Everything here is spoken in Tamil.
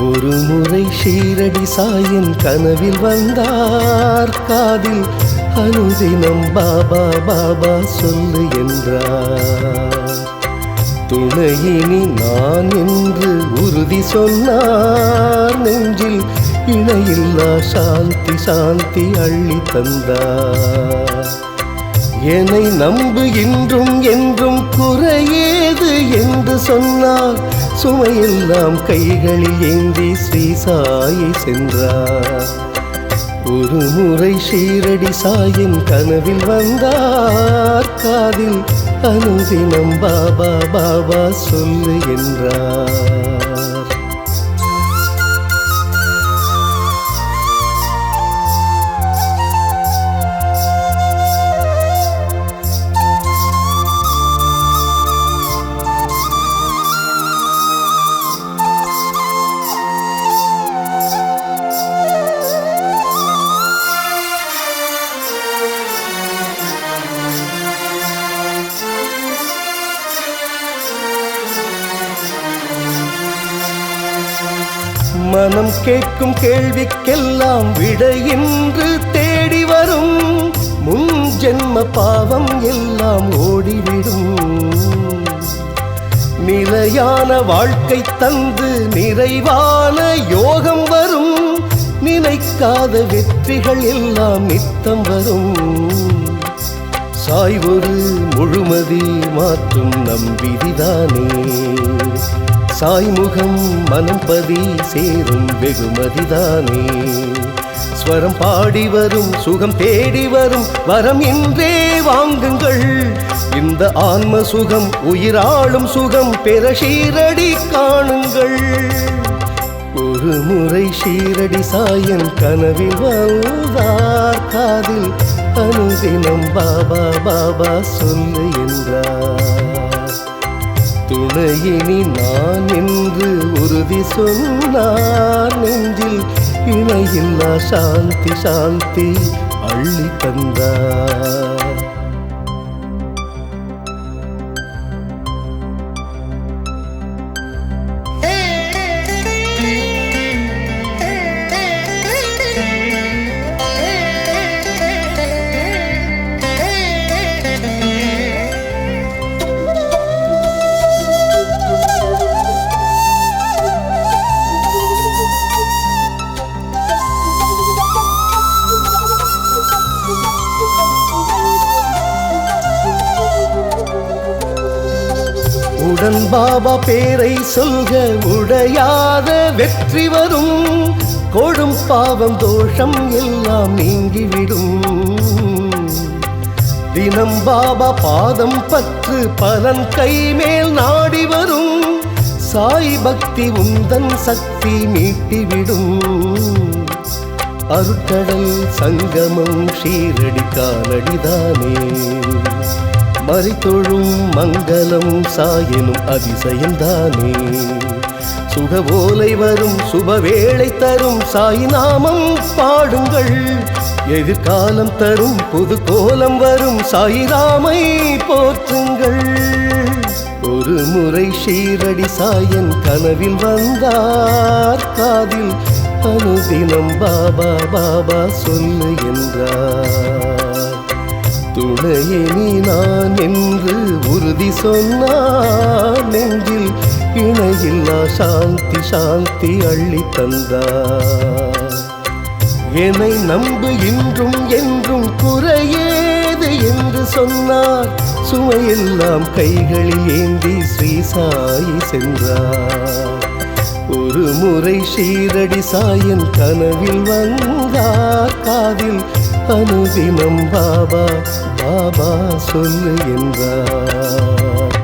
ஒரு முறை ஷீரடி சாயின் கனவில் வந்தார். காதில் அனுதினம் பாபா பாபா சொல்லு என்றார். துணையினி நான் என்று உறுதி சொன்னார். நெஞ்சில் இணையில்லா சாந்தி சாந்தி அள்ளி தந்தார். என்னை நம்பு இன்றும் என்றும் குறையேது என்று சொன்னார். சுமையெல்லாம் கைகளில் ஏந்தி ஸ்ரீ சாயை சென்றார். ஒரு முறை ஷீரடி சாயின் கனவில் வந்தார். காதில் அனுதினம் பாபா பாபா சொல்லு என்றார். மனம் கேட்கும் கேள்விக்கெல்லாம் விடையின்று தேடி வரும். முன் ஜென்ம பாவம் எல்லாம் ஓடிவிடும். நிலையான வாழ்க்கை தந்து நிறைவான யோகம் வரும். நினைக்காத வெற்றிகள் எல்லாம் நித்தம் வரும். சாய்வொரு முழுமதி மாற்றும் நம்பிதிதானே சாய்முகம் மனம் பதி சேரும் வெகுமதிதானே. ஸ்வரம் பாடி வரும் சுகம் தேடி வரும் வரம் என்றே வாங்குங்கள். இந்த ஆன்ம சுகம் உயிராளும் சுகம் பெற ஷீரடி காணுங்கள். ஒரு முறை ஷீரடி சாயன் கனவில் வந்தார் காதில் அனுதினம் பாபா பாபா சொல்லு என்றார். துணையினி நான் என்று உறுதி சொன்னார் நெஞ்சில் இணையில்லா சாந்தி சாந்தி அள்ளி தந்தார். உடன் பாபா பேரை சொல்க உடையாத வெற்றி வரும். கொடும் பாவம் தோஷம் எல்லாம் நீங்கிவிடும். தினம் பாபா பாதம் பற்று பலன் கைமேல் நாடி வரும். சாய் பக்தி உந்தன் சக்தி மீட்டிவிடும். அருட்கடல் சங்கமம் ஷீரடி காலடிதானே. மறித்தொழும் மங்களம் சாயனும் அதிசயம்தானே. சுகவோலை வரும் சுபவேளை தரும் சாய்நாமம் பாடுங்கள். எதிர்காலம் தரும் புது கோலம் வரும் சாயிராமை போற்றுங்கள். ஒரு முறை ஷீரடி சாயன் கனவில் வந்தார். காதில் அனுதினம் பாபா பாபா சொல்லு என்றார். துணையே நீ நான் என்று உறுதி சொன்னார். நெஞ்சில் இணையில்லா சாந்தி சாந்தி அள்ளி தந்தார். என்னை நம்பு இன்றும் என்றும் குறையேது என்று சொன்னார். சுமையெல்லாம் கைகளில் ஏந்தி ஸ்ரீ சாயி சென்றார். ஒரு முறை ஷீரடி சாயன் கனவில் வந்தார். காதில் அனுதினம் பாபா பாபா சொல்லு என்றார்.